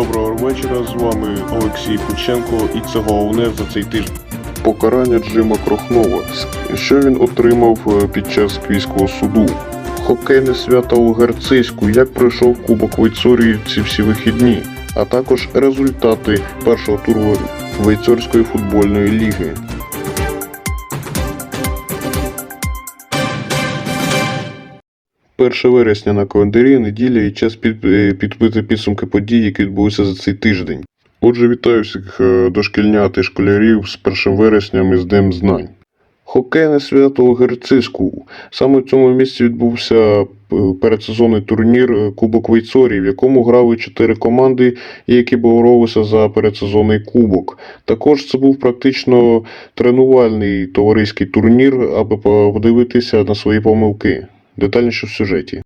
Доброго вечора, з вами Олексій Кученко і це головне за цей тиждень. Покарання Джима Крохнова. Що він отримав е, під час квійського суду? Хокейне свято у Герцейську, як пройшов Кубок Вейцорії ці всі вихідні, а також результати першого туру Вейцорської футбольної ліги. Перше вересня на календарі, неділя і час е, підбити підсумки подій, які відбулися за цей тиждень. Отже, вітаю всіх е, дошкільнят і школярів з 1 вересням і з Днем Знань. Хокейне свято у Герциску. Саме в цьому місці відбувся е, передсезонний турнір е, Кубок Вейцорії, в якому грали чотири команди, які боролися за передсезонний кубок. Також це був практично тренувальний товариський турнір, аби подивитися на свої помилки. Детальніше в сюжеті.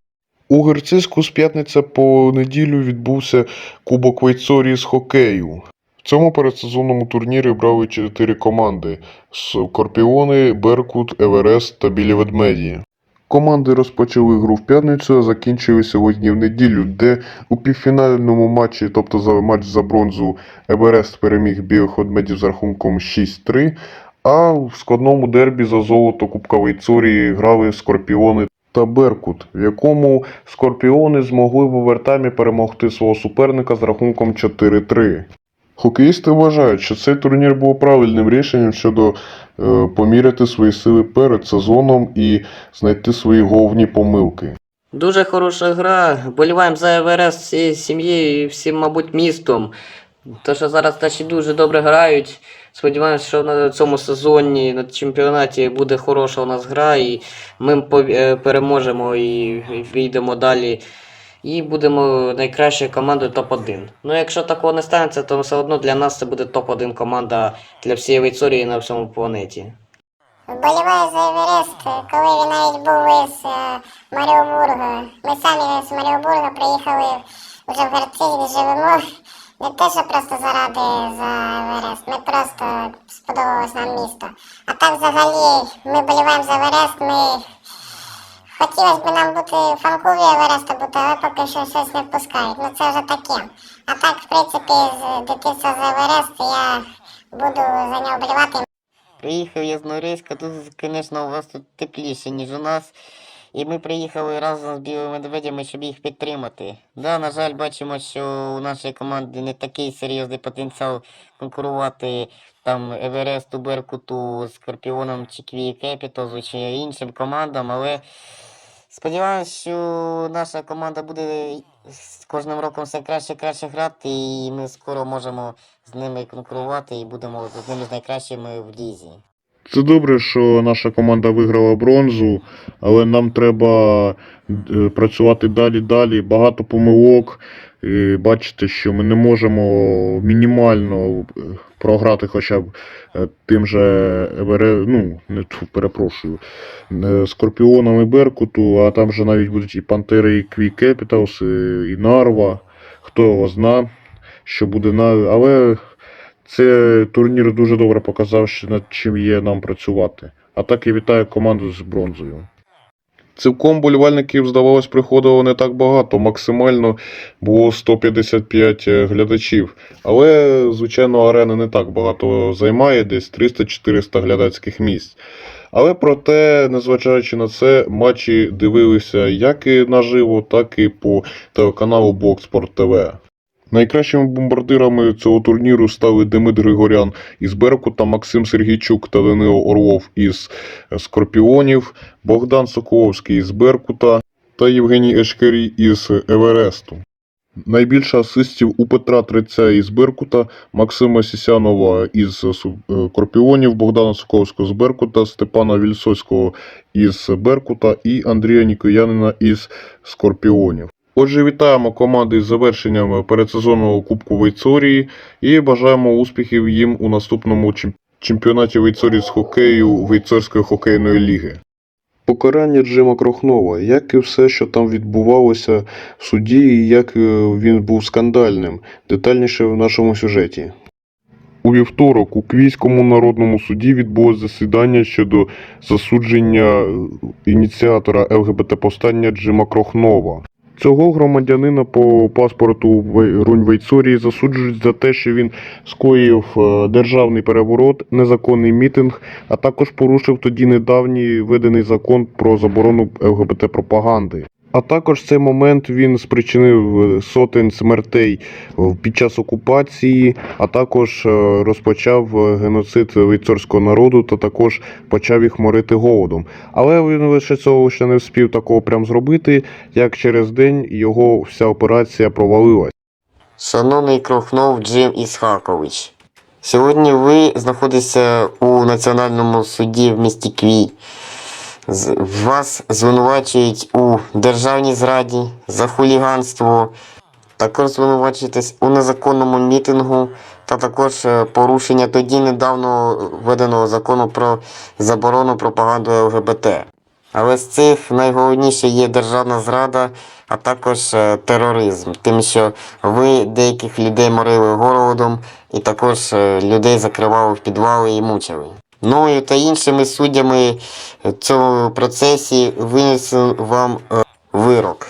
У Герциску з п'ятниця по неділю відбувся Кубок Вейцорії з хокею. В цьому передсезонному турнірі брали чотири команди: Скорпіони, Беркут, Еверест та Білі Ведмеді. Команди розпочали гру в п'ятницю, а закінчили сьогодні в неділю, де у півфінальному матчі, тобто за матч за бронзу, Еверест переміг білих ведмедів з рахунком 6-3, а в складному дербі за золото Кубка Вейцорії грали Скорпіони та Беркут, в якому Скорпіони змогли в овертаймі перемогти свого суперника з рахунком 4-3. Хокеїсти вважають, що цей турнір був правильним рішенням щодо е, поміряти свої сили перед сезоном і знайти свої головні помилки. Дуже хороша гра. Боліваємо за Еверест всією сім'єю і всім, мабуть, містом. То, що зараз наші дуже добре грають. Сподіваємось, що на цьому сезоні на чемпіонаті буде хороша у нас гра, і ми е, переможемо і, вийдемо далі. І будемо найкращою командою топ-1. Ну, якщо такого не станеться, то все одно для нас це буде топ-1 команда для всієї Вейцорії на всьому планеті. Вболіваю за Еверест, коли він навіть був із е, Маріобурга. Ми самі з Маріобурга приїхали вже в Герцизі, живемо. Не те, що просто заради за Еверест, ми просто сподобалось нам місто. А так взагалі ми боліваємо за Еверест, ми хотілося б нам бути в фанклубі Евереста бути, але поки що щось не впускають. Ну це вже таке. А так, в принципі, з дитинства за Еверест я буду за нього болівати. Приїхав я з Норильська, тут, звісно, у вас тут тепліше, ніж у нас. І ми приїхали разом з білими медведями, щоб їх підтримати. Да, на жаль, бачимо, що у нашої команди не такий серйозний потенціал конкурувати там Евересту, Беркуту, Скорпіоном чи Квії Кепітозу чи іншим командам, але сподіваємось, що наша команда буде з кожним роком все краще і краще грати, і ми скоро можемо з ними конкурувати і будемо з ними з найкращими в лізі. Це добре, що наша команда виграла бронзу, але нам треба е, працювати далі далі. Багато помилок. І бачите, що ми не можемо мінімально е, програти хоча б е, тим же ну, не перепрошую, Скорпіоном і Беркуту, а там же навіть будуть і Пантери, і Кві Кепіталс, і Нарва. Хто його зна, що буде на. Але це турнір дуже добре показав, що над чим є нам працювати. А так і вітаю команду з бронзою. Цілком болівальників, здавалось, приходило не так багато. Максимально було 155 глядачів. Але, звичайно, арена не так багато займає, десь 300-400 глядацьких місць. Але проте, незважаючи на це, матчі дивилися як і наживо, так і по телеканалу Блокспорт ТВ. Найкращими бомбардирами цього турніру стали Демид Григорян із Беркута, Максим Сергійчук та Данило Орлов із Скорпіонів, Богдан Соколовський із Беркута та Євгеній Ешкерій із Евересту. Найбільше асистів у Петра Триця із Беркута, Максима Сісянова із Скорпіонів, Богдана Соколовського з Беркута, Степана Вільсоцького із Беркута і Андрія Нікоянина із Скорпіонів. Отже, вітаємо команди з завершенням передсезонного Кубку Вейцорії і бажаємо успіхів їм у наступному чемпіонаті Вейцорії з хокею Вейцорської хокейної ліги. Покарання Джима Крохнова, як і все, що там відбувалося в суді, і як е, він був скандальним. Детальніше в нашому сюжеті. У вівторок у Квійському народному суді відбулось засідання щодо засудження е, ініціатора ЛГБТ повстання Джима Крохнова. Цього громадянина по паспорту в Руньвейцорії засуджують за те, що він скоїв е, державний переворот, незаконний мітинг, а також порушив тоді недавній виданий закон про заборону ЛГБТ пропаганди. А також цей момент він спричинив е, сотень смертей під час окупації, а також е, розпочав е, геноцид вейцорського народу та також почав їх морити голодом. Але він лише цього ще не встиг такого прям зробити, як через день його вся операція провалилась. Шановний Крохнов Джим Ісхакович, сьогодні ви знаходитеся у Національному суді в місті Квій. Вас звинувачують у державній зраді, за хуліганство, також звинувачуєтесь у незаконному мітингу та також е, порушення тоді недавно введеного закону про заборону пропаганди ЛГБТ. Але з цих найголовніше є державна зрада, а також е, тероризм, тим, що ви деяких людей морили голодом і також е, людей закривали в підвали і мучили. Мною та іншими суддями в цьому процесі винесли вам е, вирок.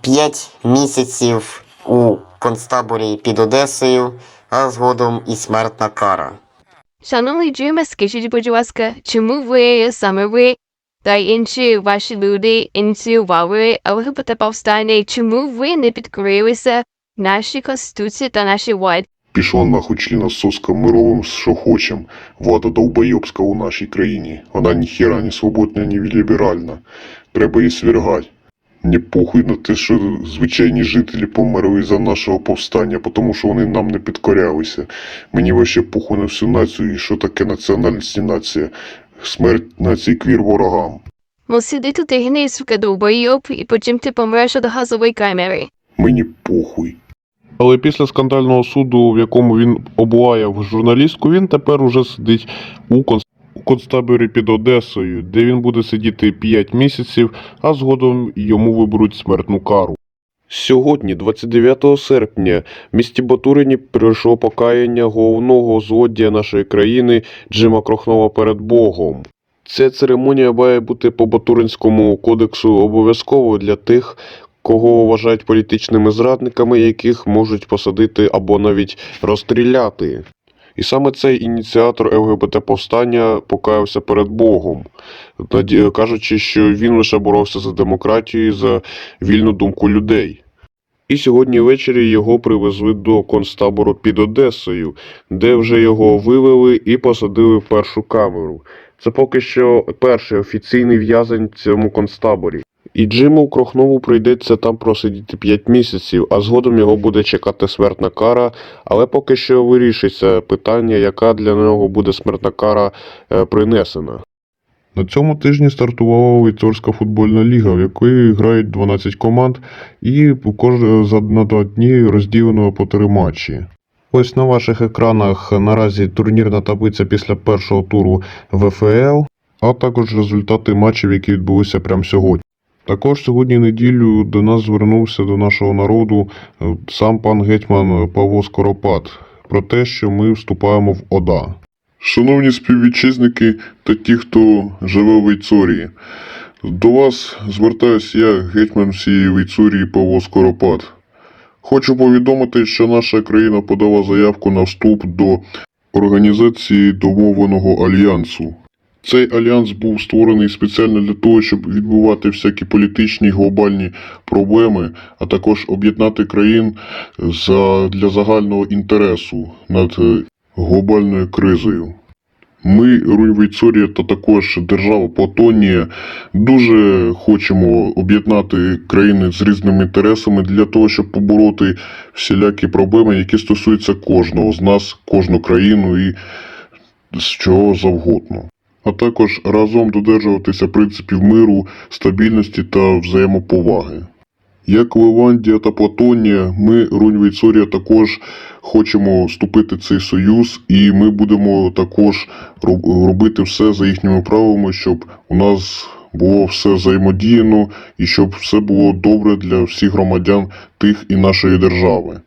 П'ять місяців у концтаборі під Одесою, а згодом і смертна кара. Шановний Джиме, скажіть, будь ласка, чому ви саме ви та інші ваші люди ініціювали ЛГБТ повстання? Чому ви не підкорилися нашій конституції та нашій владі? Пішла нахуй членососка, ми робимо, що хочемо. Влада довбойобська у нашій країні. Вона ніхера не свободна, ні ліберальна. Треба її свергати. Мені похуй на те, що звичайні жителі померли за нашого повстання, тому що вони нам не підкорялися. Мені вообще похуй на всю націю, і що таке національність і нація. Смерть нації квір ворогам. Ну сиди тут і гни, сука, довбойоб, і потім ти помреш від газової камери. Мені похуй. Але після скандального суду, в якому він облаяв журналістку, він тепер уже сидить у конц- у концтаборі під Одесою, де він буде сидіти 5 місяців, а згодом йому виберуть смертну кару. Сьогодні, 29 серпня, в місті Батурині пройшло покаяння головного злодія нашої країни Джима Крохнова перед Богом. Ця церемонія має бути по Батуринському кодексу обов'язковою для тих, кого вважають політичними зрадниками, яких можуть посадити або навіть розстріляти. І саме цей ініціатор ЛГБТ повстання покаявся перед Богом, кажучи, що він лише боровся за демократію і за вільну думку людей. І сьогодні ввечері його привезли до концтабору під Одесою, де вже його вивели і посадили в першу камеру. Це поки що перший офіційний в'язень в цьому концтаборі. І Джиму Крохнову прийдеться там просидіти 5 місяців, а згодом його буде чекати смертна кара, але поки що вирішиться питання, яка для нього буде смертна кара е, принесена. На цьому тижні стартувала Вейцорська футбольна ліга, в якої грають 12 команд, і за на два дні розділено по три матчі. Ось на ваших екранах наразі турнірна таблиця після першого туру ВФЛ, а також результати матчів, які відбулися прямо сьогодні. Також сьогодні неділю до нас звернувся до нашого народу е, сам пан гетьман Павло Скоропад про те, що ми вступаємо в ОДА. Шановні співвітчизники та ті, хто живе в Вейцорії, до вас звертаюсь я, гетьман всієї Вейцорії Павло Скоропад. Хочу повідомити, що наша країна подала заявку на вступ до організації домовленого альянсу. Цей альянс був створений спеціально для того, щоб відбувати всякі політичні глобальні проблеми, а також об'єднати країн за, для загального інтересу над е, глобальною кризою. Ми, Руйвейцорія та також держава Платонія, дуже хочемо об'єднати країни з різними інтересами для того, щоб побороти всілякі проблеми, які стосуються кожного з нас, кожну країну і з чого завгодно. А також разом додержуватися принципів миру, стабільності та взаємоповаги. Як Левандія та Платонія, ми, Рунь-Вейцорія, також хочемо вступити в цей союз, і ми будемо також роб- робити все за їхніми правилами, щоб у нас було все взаємодіяно і щоб все було добре для всіх громадян тих і нашої держави.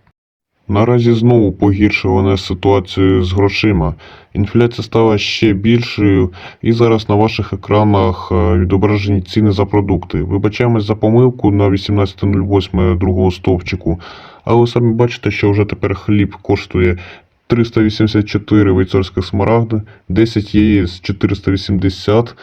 Наразі знову погіршувана ситуацію з грошима. Інфляція стала ще більшою, і зараз на ваших екранах е, відображені ціни за продукти. Вибачаємось за помилку на 18.08 другого стовпчику, але самі бачите, що вже тепер хліб коштує 384 вейцорських смарагди, 10 яєць 480,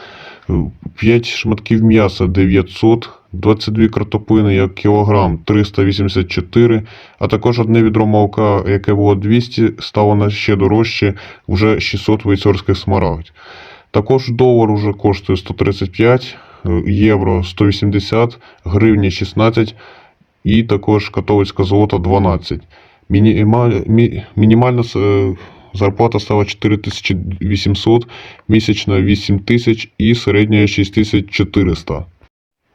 5 шматків м'яса 900, 22 картоплини як кілограм 384, а також одне відро молока, яке було 200, стало на ще дорожче, вже 600 вейцорських смарагдів. Також долар уже коштує 135, е, євро 180, гривні 16 і також католицька золота 12. Мінімаль, мі, мінімальна е, зарплата стала 4800, місячна 8000 і середня 6400.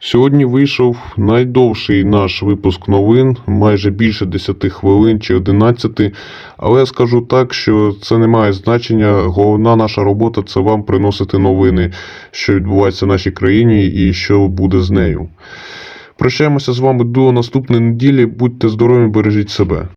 Сьогодні вийшов найдовший наш випуск новин, майже більше 10 хвилин чи 11. Але я скажу так, що це не має значення. Головна наша робота це вам приносити новини, що відбувається в нашій країні і що буде з нею. Прощаємося з вами до наступної неділі. Будьте здорові, бережіть себе.